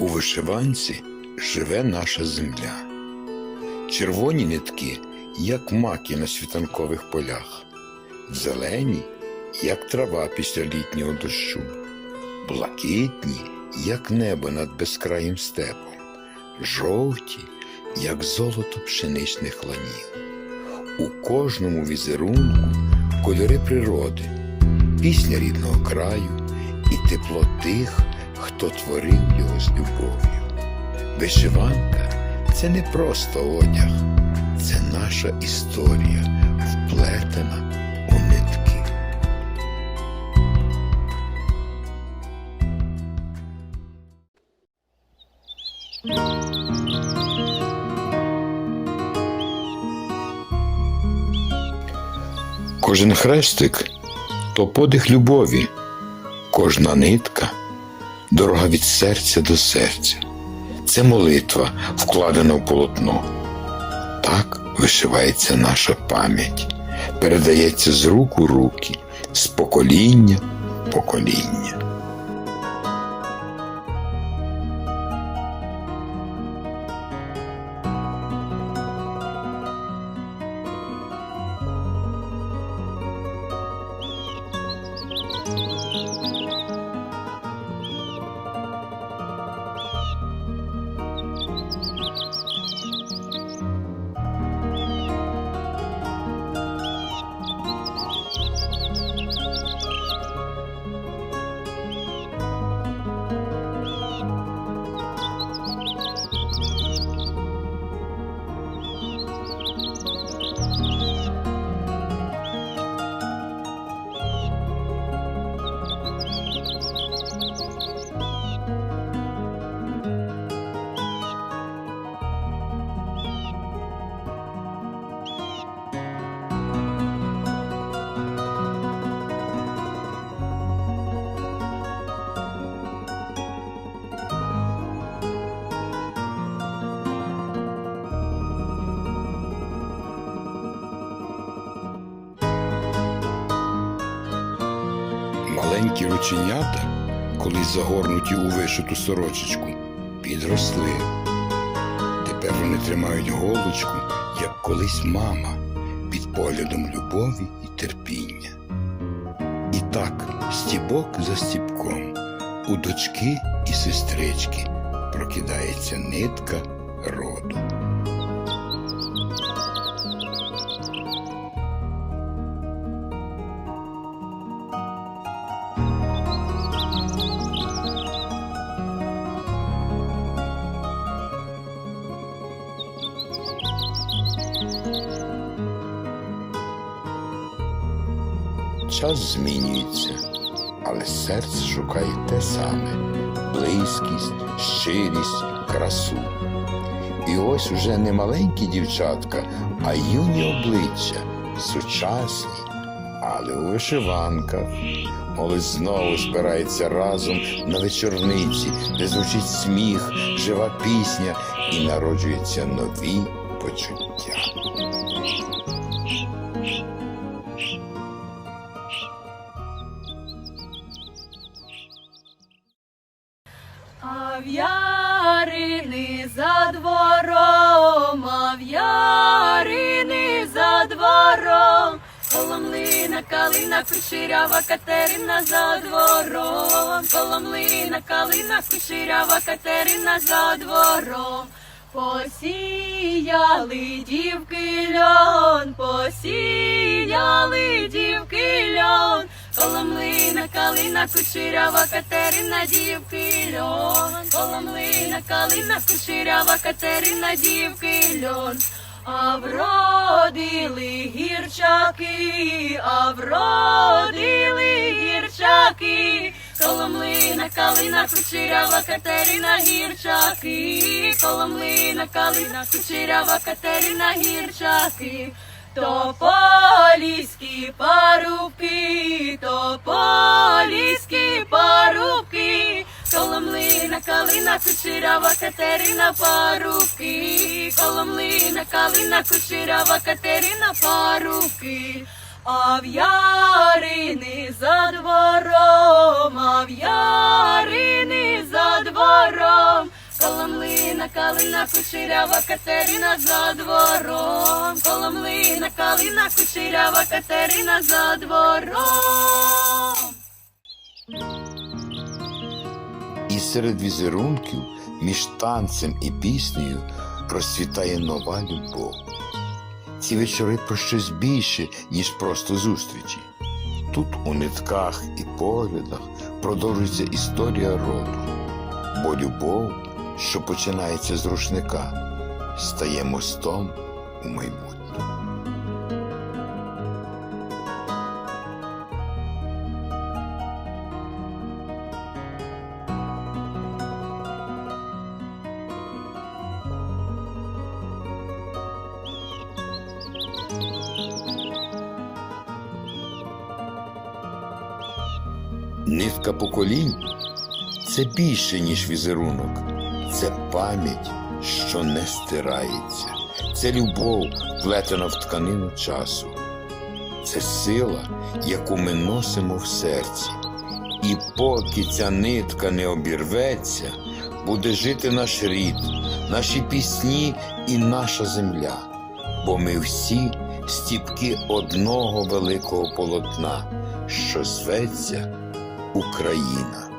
У вишиванці живе наша земля. Червоні нитки, як маки на світанкових полях, зелені, як трава після літнього дощу, блакитні, як небо над безкраїм степом, жовті, як золото пшеничних ланів. У кожному візерунку кольори природи, пісня рідного краю і тепло тих, хто творив його з любов'ю. Вишиванка це не просто одяг, це наша історія, вплетена у нитки. Кожен хрестик то подих любові, кожна нитка дорога від серця до серця. Це молитва, вкладена в полотно. Так вишивається наша пам'ять, передається з рук у руки, з покоління в покоління. Маленькі рученята, колись загорнуті у вишиту сорочечку, підросли. Тепер вони тримають голочку, як колись мама, під поглядом любові і терпіння. І так, стібок за стібком, у дочки і сестрички прокидається нитка роду. Час змінюється, але серце шукає те саме близькість, щирість, красу. І ось уже не маленькі дівчатка, а юні обличчя, сучасні, але у вишиванках. Молодь знову збирається разом на вечорниці, де звучить сміх, жива пісня і народжуються нові почуття. Калина, кучерява Катерина за двором, Коломлина, калина, кучерява Катерина за двором. Посіяли дівки льон, посіяли дівки льон, Коломлина, калина, кучерява Катерина, дівки льон, Коломлина, калина, кучерява Катерина, дівки льон. А вродили гірчаки, а вродили гірчаки, Коломлина, калина, кучерява Катерина, гірчаки, Коломлина, калина, кучерява Катерина, гірчаки. То поліські парубки, то калина, кучерява Катерина, парубки, Коломлина, калина, кучерява Катерина, парубки. а в ярини за двором, а в ярини за двором. Коломлина, калина, кучерява Катерина за двором. Коломлина, калина, кучерява Катерина за двором. Серед візерунків між танцем і піснею розцвітає нова любов. Ці вечори про щось більше, ніж просто зустрічі. Тут у нитках і поглядах продовжується історія роду, бо любов, що починається з рушника, стає мостом у майбутнє. Нитка поколінь це більше, ніж візерунок, це пам'ять, що не стирається, це любов, плетена в тканину часу, це сила, яку ми носимо в серці. І поки ця нитка не обірветься, буде жити наш рід, наші пісні і наша земля, бо ми всі стіпки одного великого полотна, що зветься Україна.